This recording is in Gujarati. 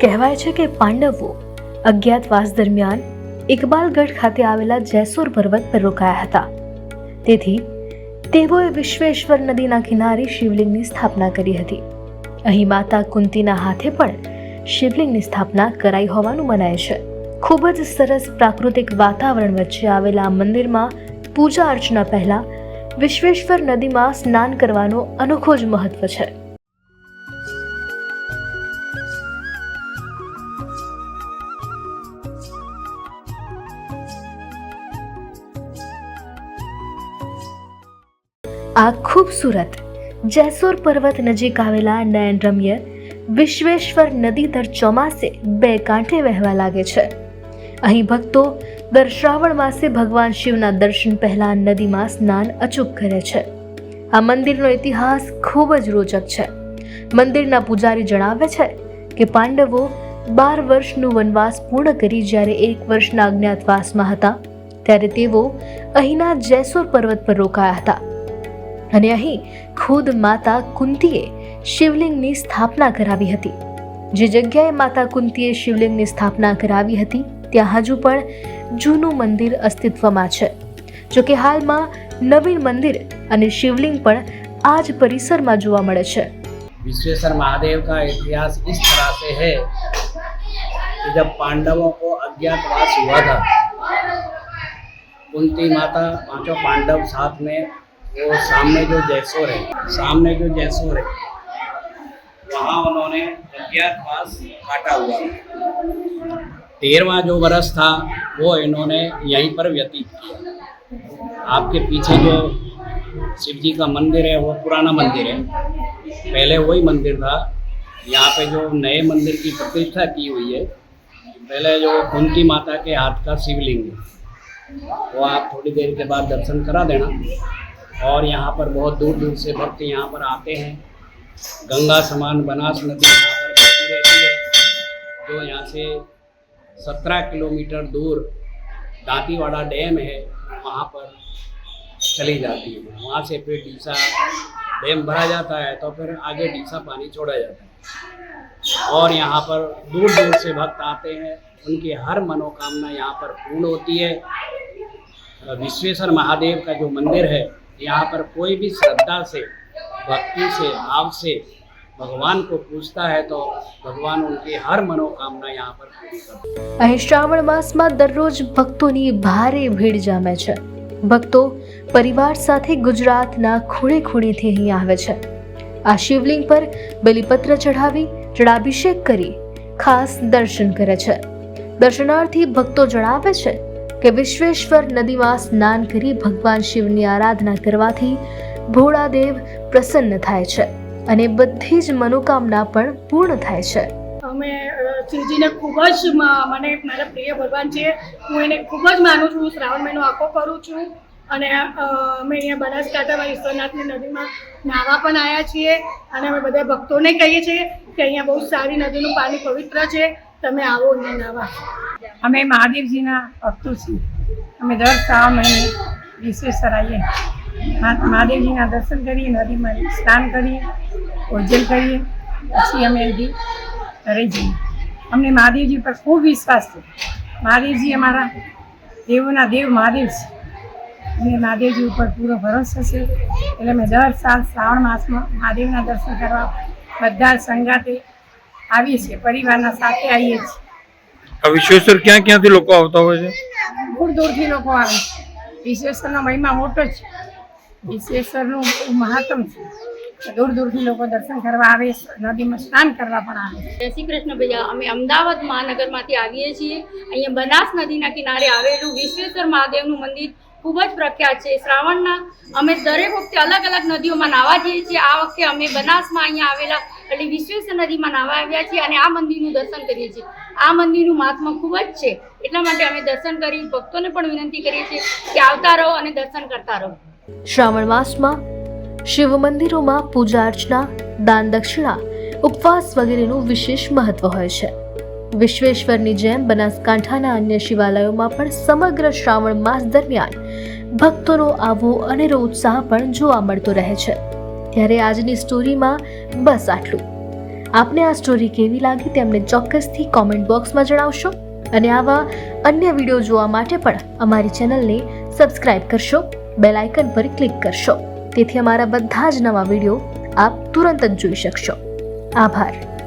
કહેવાય છે કે પાંડવો અજ્ઞાતવાસ દરમિયાન ઇકબાલગઢ ખાતે આવેલા જૈસુર પર્વત પર રોકાયા હતા. તેથી તેઓએ વિશ્વેશ્વર નદીના કિનારે શિવલિંગની સ્થાપના કરી હતી. અહીં માતા કુંતીના હાથે પણ શિવલિંગની સ્થાપના કરાઈ હોવાનું મનાય છે. ખૂબ જ સરસ પ્રાકૃતિક વાતાવરણ વચ્ચે આવેલા મંદિરમાં પૂજા અર્ચના પહેલા વિશ્વેશ્વર નદીમાં સ્નાન કરવાનો અનોખો જ મહત્વ છે. આ ખૂબસૂરત જૈસુર પર્વત નજીક આવેલા નયનરમ્ય વિશ્વેશ્વર નદી દર ચોમાસે બે કાંઠે વહેવા લાગે છે. અહીં ભક્તો દર શ્રાવણ માસે ભગવાન શિવના દર્શન પહેલા નદીમાં સ્નાન અચૂક કરે છે. આ મંદિરનો ઇતિહાસ ખૂબ જ રોચક છે. મંદિરના પૂજારી જણાવે છે કે પાંડવો બાર વર્ષનું વનવાસ પૂર્ણ કરી જ્યારે એક વર્ષના અજ્ઞાતવાસમાં હતા, ત્યારે તેઓ અહીંના જૈસુર પર્વત પર રોકાયા હતા. અને અહીં ખુદ માતા કુંતીએ શિવલિંગની સ્થાપના કરાવી હતી જે જગ્યાએ માતા કુંતીએ શિવલિંગની સ્થાપના કરાવી હતી ત્યાં હજુ પણ જૂનું મંદિર અસ્તિત્વમાં છે જોકે હાલમાં નવીન મંદિર અને શિવલિંગ પણ આ જ પરિસરમાં જોવા મળે છે विश्वेश्वर महादेव का इतिहास इस तरह से है कि जब पांडवों को अज्ञातवास हुआ था कुंती माता पांचों पांडव साथ में वो सामने जो जैसोर है, सामने जो जैसोर है, वहाँ उन्होंने अज्ञातवास काटा हुआ। था तेरहवा जो वर्ष था, वो इन्होंने यहीं पर व्यतीत किया। आपके पीछे जो शिव जी का मंदिर है, वो पुराना मंदिर है। पहले वही मंदिर था। यहाँ पे जो नए मंदिर की प्रतिष्ठा की हुई है, पहले जो कुंती माता के हाथ का शिवलिंग है, वो आप थोड़ी देर के बाद दर्शन करा देना। और यहाँ पर बहुत दूर दूर से भक्त यहाँ पर आते हैं। गंगा समान बनास नदी यहाँ पर बहती रहती है, जो यहाँ से सत्रह किलोमीटर दूर दांतीवाड़ा डैम है, वहाँ पर चली जाती है। वहाँ से फिर डीसा डैम भरा जाता है तो फिर आगे डीसा पानी छोड़ा जाता है। और यहाँ पर दूर दूर से भक्त आते हैं, उनकी हर मनोकामना यहाँ पर पूर्ण होती है। विश्वेश्वर महादेव का जो मंदिर है यहाँ पर कोई भी श्रद्धा से भक्ति से भाव से भगवान को पूछता है तो भगवान उनकी हर मनोकामना यहाँ पर पूरी करते हैं અહીં શ્રાવણ માસમાં દરરોજ ભક્તોની ભારે ભીડ જામે છે ભક્તો પરિવાર સાથે ગુજરાતના ખૂણે ખૂણેથી અહીં આવે છે આ શિવલિંગ પર બલિપત્ર ચઢાવી જળાભિષેક કરી ખાસ દર્શન કરે છે દર્શનાર્થી ભક્તો જણાવે છે કે વિશ્વેશ્વર નદીમાં સ્નાન કરી ભગવાન શિવની આરાધના કરવાથી ભોળાદેવ પ્રસન્ન થાય છે અને બધી જ મનોકામના પણ પૂર્ણ થાય છે. અમે શિવજીને ખૂબ જ મને મારા પ્રિય ભગવાન છે. હું એને ખૂબ જ માનું છું. શ્રાવણ મહિનો આખો કરું છું. અને અમે અહીંયા બનાસકાંઠામાં ઈશ્વરનાથની નદીમાં નાહવા પણ આવ્યા છીએ. અને અમે બધા ભક્તોને કહીએ છીએ કે અહીંયા બહુ સારી નદીનું પાણી પવિત્ર છે. તમે આવો ને નવા. અમે મહાદેવજીના ભક્તો છીએ. અમે દર શ્રાવણ મહિને વિશ્વેશ્વર આવીએ મહાદેવજીના દર્શન કરીએ, નદીમાં સ્નાન કરીએ, ભોજન કરીએ, પછી અમે અહીંથી ઘરે જઈએ. અમને મહાદેવજી પર ખૂબ વિશ્વાસ છે. મહાદેવજી અમારા દેવોના દેવ મહાદેવ છે. અને મહાદેવજી ઉપર પૂરો ભરોસો છે. એટલે અમે દર સાલ શ્રાવણ માસમાં મહાદેવના દર્શન કરવા બધા સંગાતે આવીએ છીએ પરિવારના સાથે આવીએ છીએ. આ વિશ્વેશ્વર ક્યાં ક્યાંથી લોકો આવતા હોય છે? દૂર દૂરથી લોકો આવે છે. વિશ્વેશ્વરનો મહિમા મોટો છે. વિશ્વેશ્વરનું મહાત્મ છે. દૂર દૂરથી લોકો દર્શન કરવા આવે નદીમાં સ્નાન કરવા પણ આવે છે. જય શ્રી કૃષ્ણ ભૈયા અમે અમદાવાદ મહાનગરમાંથી આવીએ છીએ. અહીંયા બનાસ નદીના કિનારે આવેલું વિશ્વેશ્વર મહાદેવનું મંદિર ખૂબ જ પ્રખ્યાત છે. શ્રાવણના અમે દરેક વખતે અલગ અલગ નદીઓમાં નાહવા જઈએ છીએ. આ વખતે અમે બનાસમાં અહીંયા આવેલા એટલે વિશ્વેશ્વર નદીમાં નાહવા આવ્યા છીએ અને આ મંદિરનું દર્શન કરીએ છીએ. આ મંદિરનું મહાત્મા ખૂબ જ છે. એટલા માટે અમે દર્શન કરી ભક્તોને પણ વિનંતી કરીએ છીએ કે આવતા રહો અને દર્શન કરતા રહો. શ્રાવણ માસમાં શિવ મંદિરોમાં પૂજા અર્ચના, દાન દક્ષિણા, ઉપવાસ વગેરેનું વિશેષ મહત્વ હોય છે. વિશ્વેશ્વરની જેમ બનાસકાંઠાના અન્ય શિવાલયોમાં પણ સમગ્ર શ્રાવણ માસ દરમિયાન ભક્તોનો આવો અનેરો ઉત્સાહ પણ જોવા મળતો રહે છે. ત્યારે આજની સ્ટોરીમાં બસ આટલું. આપને આ સ્ટોરી કેવી લાગી તેમને ચોક્કસથી કોમેન્ટ બોક્સમાં જણાવશો અને આવા અન્ય વીડિયો જોવા માટે પણ અમારી ચેનલને સબસ્ક્રાઇબ કરશો બેલ આઇકન પર ક્લિક કરશો. તેથી અમારા બધા જ નવા વીડિયો આપ તુરંત જ જોઈ શકશો. આભાર.